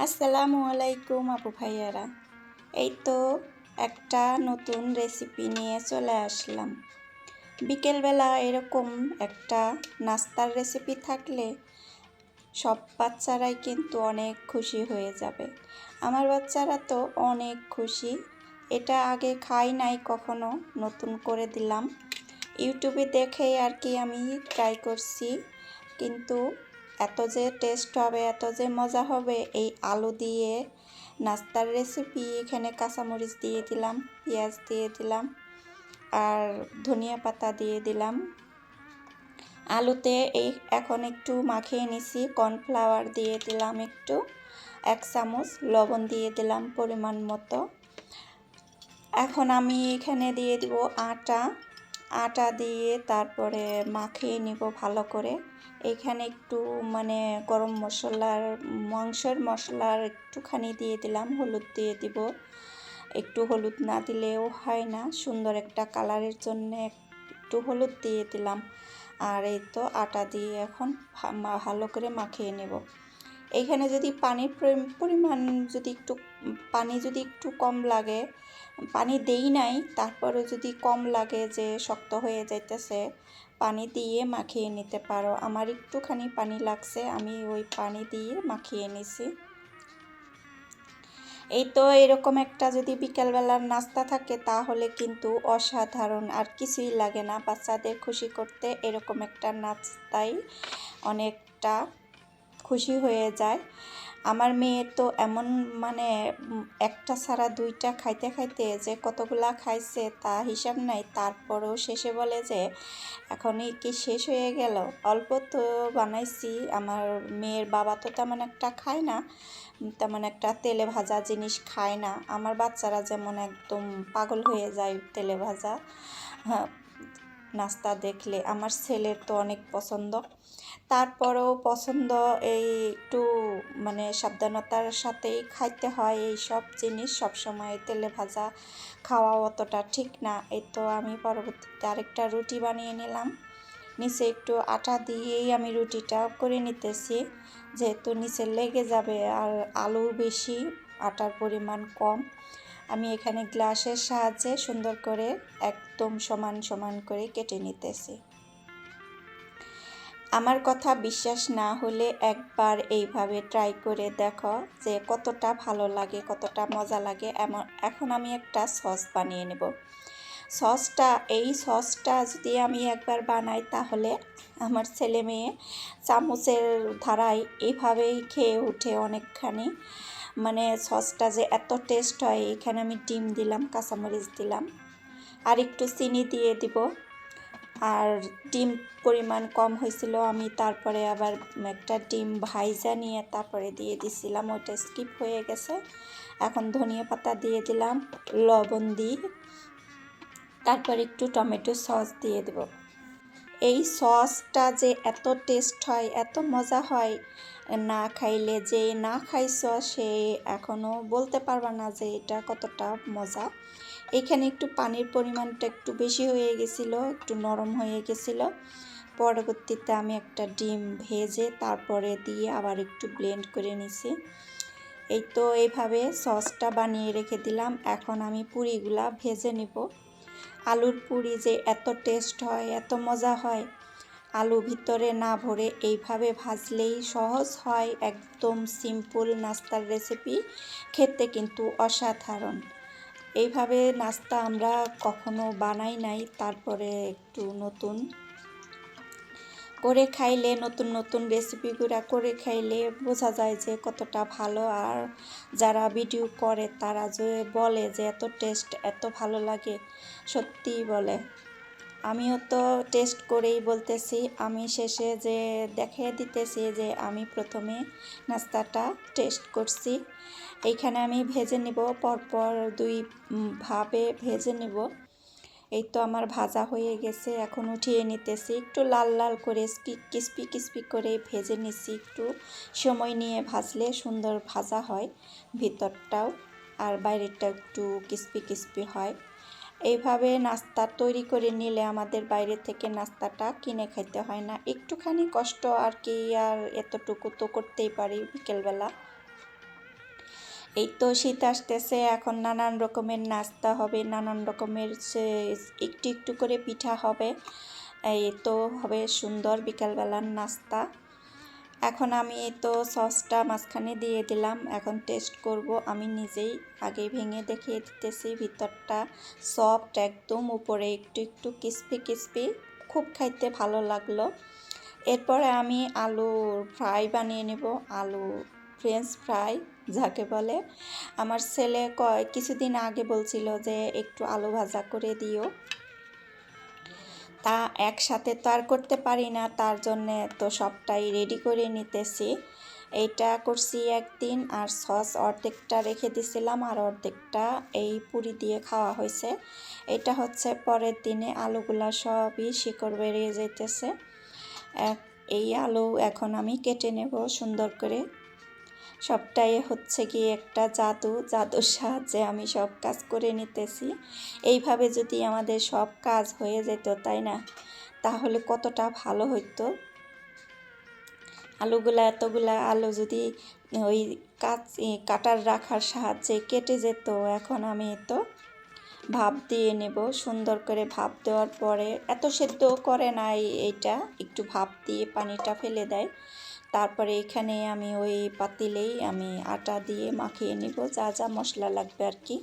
আসসালামু আলাইকুম আপু ভাইয়ারা। এই তো একটা নতুন রেসিপি নিয়ে চলে আসলাম। বিকেলবেলা এরকম একটা নাস্তার রেসিপি থাকলে সব বাচ্চারাই কিন্তু অনেক খুশি হয়ে যাবে। আমার বাচ্চারা তো অনেক খুশি। এটা আগে খাই নাই কখনো, নতুন করে দিলাম। ইউটিউবে দেখেই আর কি আমি ট্রাই করছি। কিন্তু এত যে টেস্ট হবে, এত যে মজা হবে, এই আলু দিয়ে নাস্তার রেসিপি এখানে কাঁচামরিচ দিয়ে দিলাম, পেঁয়াজ দিয়ে দিলাম আর ধনিয়া পাতা দিয়ে দিলাম। আলুতে এই এখন একটু মাখিয়ে নিছি কর্নফ্লাওয়ার দিয়ে দিলাম একটু, এক চামচ লবণ দিয়ে দিলাম পরিমাণ মতো। এখন আমি এখানে দিয়ে দিব আটা আটা দিয়ে তারপরে মাখিয়ে নিব ভালো করে। এখানে একটু মানে গরম মশলার, মাংসের মশলার একটুখানি দিয়ে দিলাম, হলুদ দিয়ে দিব। একটু হলুদ না দিলেও হয় না, সুন্দর একটা কালারের জন্য একটু হলুদ দিয়ে দিলাম। আর এই তো আটা দিয়ে এখন ভালো করে মাখিয়ে নেব। এইখানে যদি পানির পরিমাণ যদি একটু, পানি যদি একটু কম লাগে, পানি দেই নাই তারপরে যদি কম লাগে যে শক্ত হয়ে যাইতেছে পানি দিয়ে মাখিয়ে নিতে পারো। আমার একটুখানি পানি লাগছে, আমি ওই পানি দিয়ে মাখিয়ে নিছি। এই তো এরকম একটা যদি বিকালবেলার নাস্তা থাকে, তাহলে কিন্তু অসাধারণ, আর কিছুই লাগে না। বাচ্চাদের খুশি করতে এরকম একটা নাস্তাই অনেকটা খুশি হয়ে যায়। আমার মেয়ে তো এমন মানে একটা ছাড়া দুইটা খাইতে খাইতে যে কতগুলা খাইছে তা হিসাব নাই। তারপরেও শেষে বলে যে, এখনই কি শেষ হয়ে গেল? অল্প তো বানাইছি। আমার মেয়ের বাবা তো তেমন একটা খায় না, তেমন একটা তেলে ভাজা জিনিস খায় না। আমার বাচ্চারা যেমন একদম পাগল হয়ে যায় তেলে ভাজা। হ্যাঁ নাস্তা দেখলে। আমার ছেলের তো অনেক পছন্দ। তারপরেও পছন্দ এই একটু মানে সাবধানতার সাথেই খাইতে হয় এই সব জিনিস। সবসময় তেলে ভাজা খাওয়া অতটা ঠিক না। এই তো আমি পরবর্তীতে আরেকটা রুটি বানিয়ে নিলাম। নিচে একটু আটা দিয়েই আমি রুটিটা করে নিতেছি। যেহেতু নিচে লেগে যাবে আর আলু বেশি, আটার পরিমাণ কম। আমি এখানে গ্লাসের সাহায্যে সুন্দর করে একদম সমান সমান করে কেটে নিতেছি। আমার কথা বিশ্বাস না হলে একবার এইভাবে ট্রাই করে দেখো যে কতটা ভালো লাগে, কতটা মজা লাগে। এমন এখন আমি একটা সস বানিয়ে নেব। সসটা এই সসটা যদি আমি একবার বানাই তাহলে আমার ছেলে মেয়ে চামচের ধারায় এইভাবেই খেয়ে উঠে অনেকখানি। মানে সসটা যে এত টেস্ট হয়, এখানে আমি ডিম দিলাম, কাঁচামরিচ দিলাম। আর একটু চিনি দিয়ে দিব। আর ডিম পরিমাণ কম হয়েছিল, আমি তারপরে আবার একটা ডিম ভাইজা নিয়ে তারপরে দিয়ে দিছিলাম, ওইটা স্কিপ হয়ে গেছে। এখন ধনিয়া পাতা দিয়ে দিলাম, লবণ দিই তারপর একটু টমেটো সস দিয়ে দেব। এই সসটা যে এত টেস্ট হয়, এত মজা হয় না খাইলে যে না খাইছ, সে এখনও বলতে পারবা না যে এটা কতটা মজা। এখানে একটু পানির পরিমাণটা একটু বেশি হয়ে গেছিল, একটু নরম হয়ে গেছিল। পরবর্তীতে আমি একটা ডিম ভেজে তারপরে দিয়ে আবার একটু ব্লেন্ড করে নিছি। এই তো এইভাবে সসটা বানিয়ে রেখে দিলাম। এখন আমি পুরিগুলা ভেজে নেব। আলুর পুরি যে এত টেস্ট হয়, এত মজা হয় আলু ভিতরে না ভরে এইভাবে ভাজলেই সহজ হয় একদম সিম্পল নাস্তার রেসিপি খেতে কিন্তু অসাধারণ। এইভাবে নাস্তা আমরা কখনো বানাই নাই, তারপরে একটু নতুন করে খাইলে, নতুন নতুন রেসিপিগুলো করে খাইলে বোঝা যায় যে কতটা ভালো। আর যারা ভিডিও করে তারা যে বলে যে এত টেস্ট এত ভালো লাগে, সত্যিই বলে। আমিও তো টেস্ট করেই বলতেছি, আমি শেষে যে দেখে দিতেছি যে আমি প্রথমে নাস্তাটা টেস্ট করছি। এইখানে আমি ভেজে নিব, পরপর দুই ভাবে ভেজে নিব। এই তো আমার ভাজা হয়ে গেছে, এখন উঠিয়ে নিতেছি। একটু লাল লাল করে কিসপি কিসপি করে ভেজে নিছি একটু। সময় নিয়ে ভাজলে সুন্দর ভাজা হয় ভিতরটাও, আর বাইরেরটা একটু কিসপি কিসপি হয়। এইভাবে নাস্তা তৈরি করে নিলে আমাদের বাইরে থেকে নাস্তাটা কিনে খাইতে হয় না। একটুখানি কষ্ট আর কি আর এতটুকু তো করতেই পারি বিকেলবেলা। এই তো শীত আসতেছে, এখন নানান রকমের নাস্তা হবে, নানান রকমের একটু একটু করে পিঠা হবে। এই তো হবে সুন্দর বিকালবেলার নাস্তা। এখন আমি তো সসটা মাঝখানে দিয়ে দিলাম। এখন টেস্ট করব। আমি নিজেই আগে ভেঙে দেখিয়ে দিতেছি। ভিতরটা সফট একদম উপরে একটু একটু ক্রিস্পি ক্রিস্পি খুব খাইতে ভালো লাগল। এরপরে আমি আলু ফ্রাই বানিয়ে নেব। আলু ফ্রেঞ্চ ফ্রাই যাকে বলে। আমার ছেলে কয়, কিছুদিন আগে বলছিল যে একটু আলু ভাজা করে দিও। তা একসাথে তো আর করতে পারি না, তার জন্যে তো সবটাই রেডি করে নিতেছি। এইটা করছি একদিন আর সস অর্ধেকটা রেখে দিছিলাম আর অর্ধেকটা এই পুরি দিয়ে খাওয়া হয়েছে। এটা হচ্ছে পরের দিনে আলুগুলা সবই শিকড় বেরিয়ে যেতেছে এই আলু এখন আমি কেটে নেব সুন্দর করে। সবটাই হচ্ছে কি একটা জাদু, জাদুর সাহায্যে আমি সব কাজ করে নিতেছি। এইভাবে যদি আমাদের সব কাজ হয়ে যেত, তাই না? তাহলে কতটা ভালো হইতো? আলুগুলা, এতগুলা আলু যদি ওই কাচ কাটার রাখার সাহায্যে কেটে যেত, এখন আমি তো ভাপ দিয়ে নেব। সুন্দর করে ভাপ দেওয়ার পরে, এত সেদ্ধ করে না এইটা, একটু ভাপ দিয়ে পানিটা ফেলে দেয়। তারপরে এখানে আমি ওই পাতিলেই আমি আটা দিয়ে মাখিয়ে নিব, যা যা মশলা লাগবে আর কি।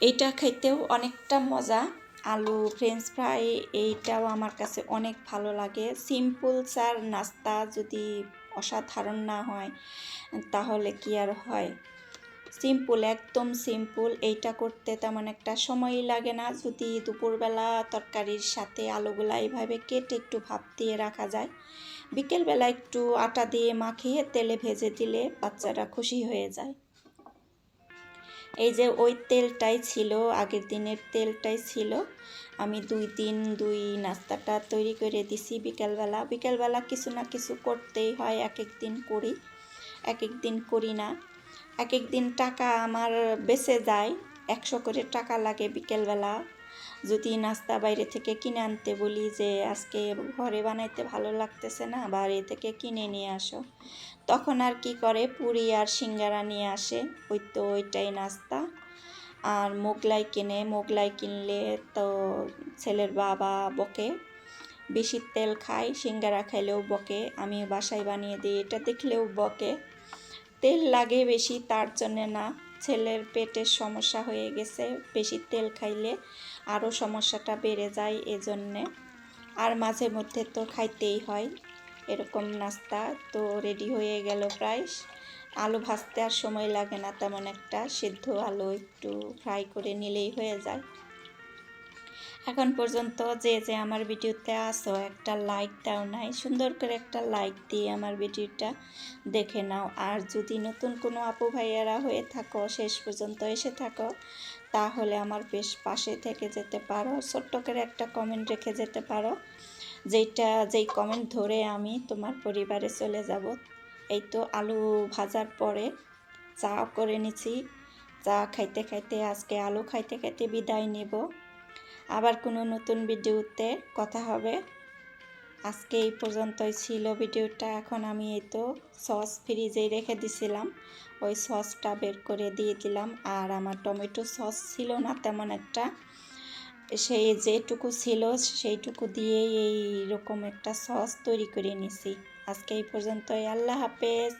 এইটা খেতেও অনেকটা মজা। আলু ফ্রেঞ্চ ফ্রাই এইটাও আমার কাছে অনেক ভালো লাগে। সিম্পল চার নাস্তা যদি অসাধারণ না হয়, তাহলে কি আর হয়? সিম্পল একদম সিম্পল এইটা করতে তেমন একটা সময়ই লাগে না। যদি দুপুরবেলা তরকারির সাথে আলুগুলা এইভাবে কেটে একটু ভাপ দিয়ে রাখা যায় বিকেলবেলা একটু আটা দিয়ে মাখিয়ে তেলে ভেজে দিলে বাচ্চারা খুশি হয়ে যায়। এই যে ওই তেলটাই ছিল, আগের দিনের তেলটাই ছিল। আমি দুই দিন দুই নাস্তাটা তৈরি করে দিছি বিকেলবেলা। বিকেলবেলা কিছু না কিছু করতেই হয় এক এক দিন করি এক এক দিন করি না। এক এক দিন টাকা আমার বেঁচে যায়, একশো করে টাকা লাগে বিকেলবেলা। যদি নাস্তা বাইরে থেকে কিনে আনতে বলি যে, আজকে ঘরে বানাইতে ভালো লাগতেছে না বাইরে থেকে কিনে নিয়ে আসো। তখন আর কি করে, পুরি আর সিঙ্গারা নিয়ে আসে। ওই তো ওইটাই নাস্তা। আর মোগলাই কিনে, মোগলাই কিনলে তো ছেলের বাবা বকে। বেশি তেল খাই সিঙ্গারা খাইলেও বকে। আমি বাসায় বানিয়ে দিই, এটা দেখলেও বকে। তেল লাগে বেশি, তার জন্যে না। ছেলের পেটের সমস্যা হয়ে গেছে, বেশি তেল খাইলে আরও সমস্যাটা বেড়ে যায় এজন্যে। আর মাঝে মধ্যে তো খাইতেই হয়। এরকম নাস্তা তো রেডি হয়ে গেল প্রায়। আলু ভাজতে আর সময় লাগে না তেমন একটা। সিদ্ধ আলু একটু ফ্রাই করে নিলেই হয়ে যায়। এখন পর্যন্ত যে যে আমার ভিডিওতে আসো একটা লাইক দাও নাই। সুন্দর করে একটা লাইক দিয়ে আমার ভিডিওটা দেখে নাও। আর যদি নতুন কোনো আপু ভাইয়ারা হয়ে থাকো, শেষ পর্যন্ত এসে থাকো তাহলে আমার বেশ পাশে থেকে যেতে পারো। ছোট্ট করে একটা কমেন্ট রেখে যেতে পারো যেটা যেই কমেন্ট ধরে আমি তোমার পরিবারে চলে যাব। এই তো আলু ভাজার পরে চা করে নিছি। চা খাইতে খাইতে, আজকে আলু খাইতে খাইতে বিদায় নেব। আবার কোনো নতুন ভিডিওতে কথা হবে। আজকে এই পর্যন্তই ছিল ভিডিওটা। এখন আমি এই তো সস ফ্রিজে রেখে দিছিলাম। ওই সসটা বের করে দিয়ে দিলাম। আর আমার টমেটো সস ছিল না তেমন একটা। সেই যেটুকু ছিল সেইটুকু দিয়ে এই রকম একটা সস তৈরি করে নিছি। আজকে এই পর্যন্তই। আল্লাহ হাফেজ।